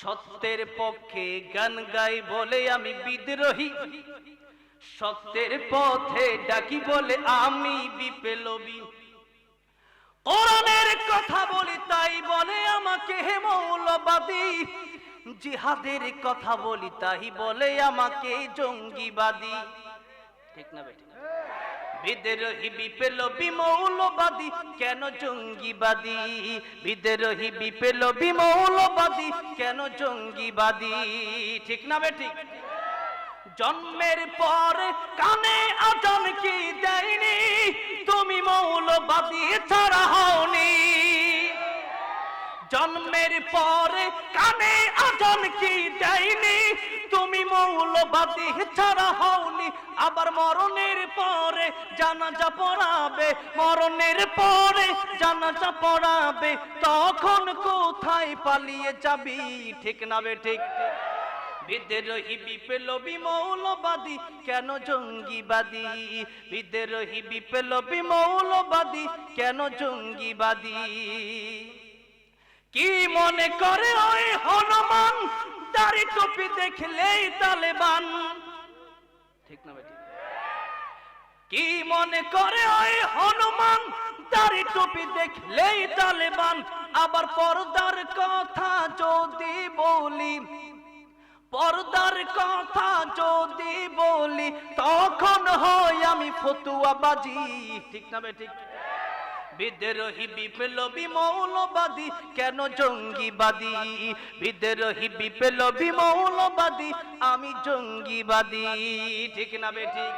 সত্যের পক্ষে গান গাই বলে আমি বিদ্রোহী। সত্যের পথে ডাকি বলে আমি বিপ্লবী। কোরআনের কথা বলি, তাই বলে আমাকে হে মৌলবাদী। জিহাদের কথা বলি, তাই বলে আমাকে জঙ্গিবাদী। ঠিক না বেটি? বিদ্রোহী মৌলবাদী কেন জঙ্গিবাদী? বিদ্রোহী কেন জঙ্গিবাদী? ঠিক না বেটি জন্মের পর কানে আজান কি দেয়নি? তুমি মৌলবাদী ছাড়া হওনি। জন্মের পরে কানে আজান কি দেয়নি? তুমি মৌলবাদী ছাড়া হওনি, আবার মরণের পরে জানাজা পড়াবে। মরণের পরে জানাজা পড়াবে, তখন কোথায় পালিয়ে যাবি? ঠিক না বে, ঠিক। বিদ্রোহী, বিপ্লবী, মৌলবাদী, কেন জঙ্গিবাদী? বিদ্রোহী, বিপ্লবী, মৌলবাদী, কেন জঙ্গিবাদী? কি মনে করে ওই হনুমান? দাড়ি টুপি দেখলেই তালেবান। ঠিক না বেটি? কি মনে করে ওই হনুমান? দাড়ি টুপি দেখলেই তালেবান। আবার পর্দার কথা যদি বলি, পর্দার কথা যদি বলি, তখন হয় আমি ফতুয়াবাজি। ঠিক না বে ঠিক বিদ্রোহী বিপ্লবী মৌলবাদী কেন জঙ্গিবাদী? বিদ্রোহী বিপ্লবী মৌলবাদী আমি জঙ্গিবাদী। ঠিক না বে ঠিক?